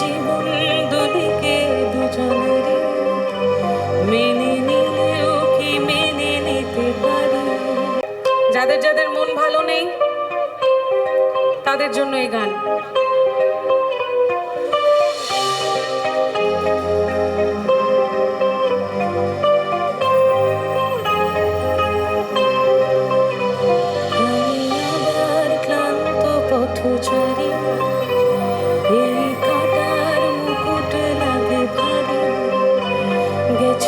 জীবন দুদিকে দুজনেরই। মেনে নিলেও কি মেনে নিতে পারি? যাদের যাদের মন ভালো নেই, তাদের জন্য এই গান।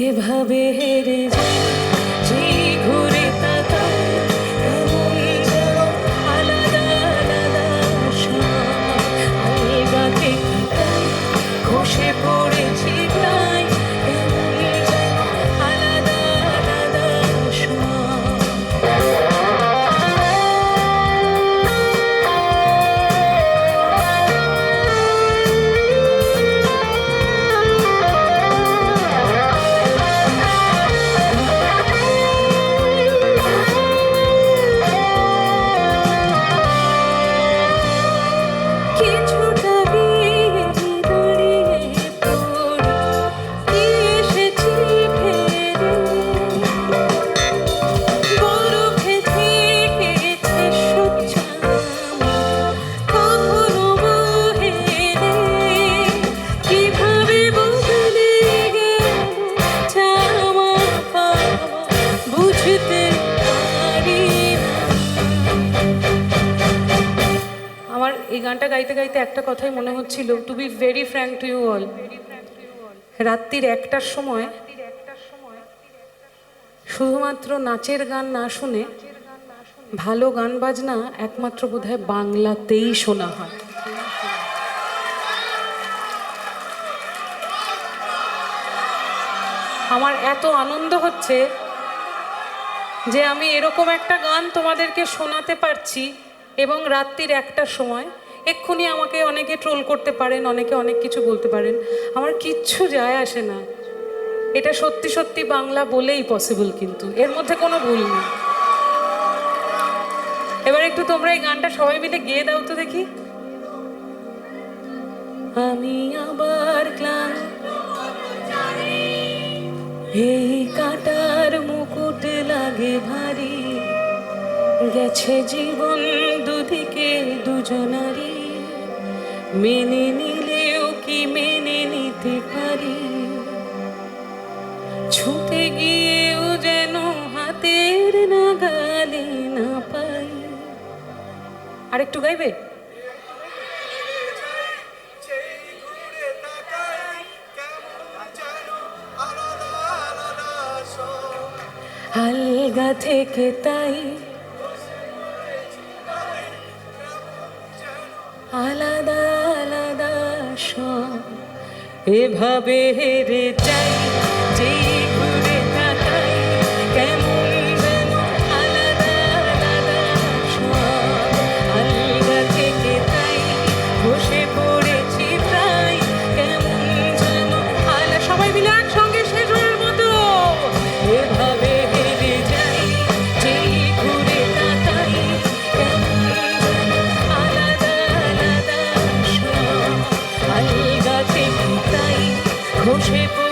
এভাবে হেরে যাই গানটা গাইতে গাইতে একটা কথাই মনে হচ্ছিল to be very frank to you all রাত্রির একটার সময় শুধুমাত্র নাচের গান না শুনে ভালো গান বাজনা একমাত্র বোধহয় বাংলাতেই শোনা হয়। আমার এত আনন্দ হচ্ছে যে আমি এরকম একটা গান তোমাদেরকে শোনাতে পারছি এবং রাত্রির একটার সময় এক্ষুনি আমাকে অনেকে ট্রোল করতে পারেন, অনেকে অনেক কিছু বলতে পারেন। আমার কিচ্ছু যায় আসে না। এটা সত্যি সত্যি বাংলা বলেই পসিবল কিন্তু। এর মধ্যে কোনো ভুল নেই। এবার একটু তোমরা এই গানটা সবাই মিলে গেয়ে দাও তো দেখি। আমি আবার ক্লান্ত। এই কাটার মুকুট লাগে ভারী। গেছে জীবন দুদিকে দুজনারই। মেনে নিলেও কি মেনে নিতে পারি? ছুটে গিয়েও যেন হাতের নাগালে না পাই। আরেকটু গাইবে? আলগা থেকে তাই আলাদা এভাবে হেরে Hoje